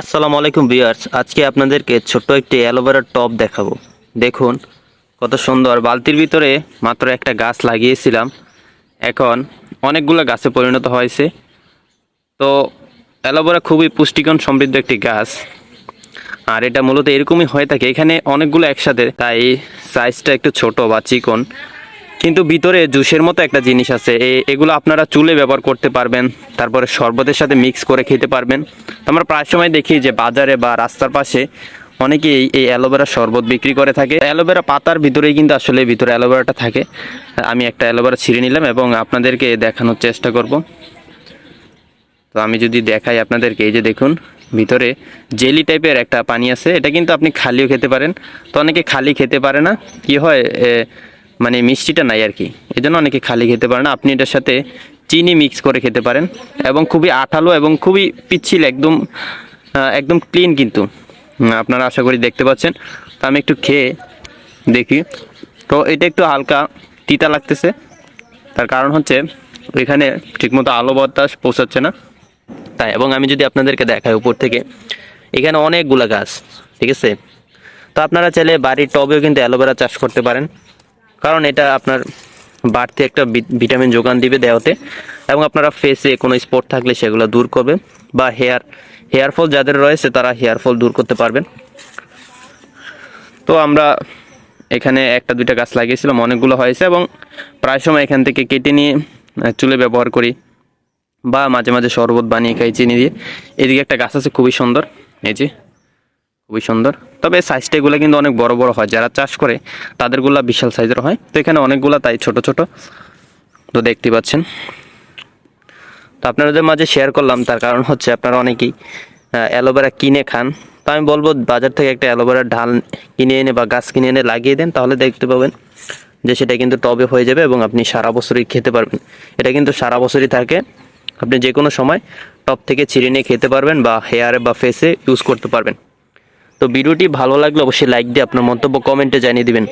আসসালামু আলাইকুম ভিউয়ার্স, আজকে আপনাদেরকে ছোট্ট একটি অ্যালোভেরার টব দেখাবো। দেখুন, কত সুন্দর। বালতির ভিতরে মাত্র একটা গাছ লাগিয়েছিলাম। এখন অনেকগুলো গাছে পরিণত হয়েছে। তো অ্যালোভেরা খুবই পুষ্টিকর সমৃদ্ধ একটি গাছ। আর এটা মূলত এরকমই হয়ে থাকে। এখানে অনেকগুলো একসাথে, তাই সাইজটা একটু ছোট বা চিকন। কিন্তু ভিতরে জুসের মতো একটা জিনিস আছে। এগুলো আপনারা চুলে ব্যবহার করতে পারবেন, তারপরে শরবতের সাথে মিক্স করে খেতে পারবেন। আমরা প্রায় সময় দেখি যে বাজারে বা রাস্তার পাশে অনেকেই এই অ্যালোভেরা শরবত বিক্রি করে থাকে। অ্যালোভেরা পাতার ভিতরেই কিন্তু আসলে ভিতরে অ্যালোভেরাটা থাকে। আমি একটা অ্যালোভেরা ছিঁড়ে নিলাম এবং আপনাদেরকে দেখানোর চেষ্টা করব। তো আমি যদি দেখাই আপনাদেরকে, এই যে দেখুন, ভিতরে জেলি টাইপের একটা পানি আছে। এটা কিন্তু আপনি খালিও খেতে পারেন। তো অনেকে খালি খেতে পারে না। কি হয় মানে মিষ্টিটা নাই আর কি। এই জন্য অনেকে খালি খেতে পারে না। আপনি এটার সাথে চিনি মিক্স করে খেতে পারেন এবং খুবই আঠালো এবং খুবই পিচ্ছিল একদম একদম ক্লিন কিন্তু। আপনারা আশা করি দেখতে পাচ্ছেন। তো আমি একটু খেয়ে দেখি। তো এটা একটু হালকা তিতা লাগতেছে। তার কারণ হচ্ছে এখানে ঠিকমতো আলো বাতাস পৌঁছাচ্ছে না। তাই, এবং আমি যদি আপনাদেরকে দেখাই উপর থেকে, এখানে অনেকগুলা গাছ, ঠিক আছে? তো আপনারা চাইলে বাড়ির টবেও কিন্তু অ্যালোভেরা চাষ করতে পারেন। কারণ এটা আপনার বাড়তি একটা ভিটামিন যোগান দিবে দেহতে এবং আপনারা ফেসে কোনো স্পট থাকলে সেগুলো দূর করবে বা হেয়ার হেয়ার ফল যাদের রয়েছে তারা হেয়ার ফল দূর করতে পারবেন। তো আমরা এখানে একটা দুইটা গাছ লাগিয়েছিলাম, অনেকগুলো হয়েছে এবং প্রায় সময় এখান থেকে কেটে নিয়ে চুলে ব্যবহার করি বা মাঝে মাঝে শরবত বানিয়ে খাই চিনি দিয়ে। এদিকে একটা গাছ আছে, খুবই সুন্দর। এই যে খুবই সুন্দর। তবে সাইজটা এগুলো কিন্তু অনেক বড় বড় হয়। যারা চাষ করে, তাদেরগুলা বিশাল সাইজের হয়। তো এখানে অনেকগুলা তাই ছোট ছোট। তো দেখতে পাচ্ছেন। তো আপনাদের মাঝে শেয়ার করলাম। তার কারণ হচ্ছে আপনারা অনেকেই অ্যালোভেরা কিনে খান। তো আমি বলব, বাজার থেকে একটা অ্যালোভেরার ঢাল কিনে এনে বা গাছ কিনে এনে লাগিয়ে দেন। তাহলে দেখতে পাবেন যে সেটা কিন্তু টবে হয়ে যাবে এবং আপনি সারা বছরই খেতে পারবেন। এটা কিন্তু সারা বছরই থাকে। আপনি যে কোনো সময় টপ থেকে ছিঁড়ে নিয়ে খেতে পারবেন বা হেয়ারে বা ফেসে ইউজ করতে পারবেন। তো ভিডিওটি ভালো লাগলে অবশ্যই লাইক দিয়ে আপনার মন্তব্য কমেন্টে জানিয়ে দিবেন।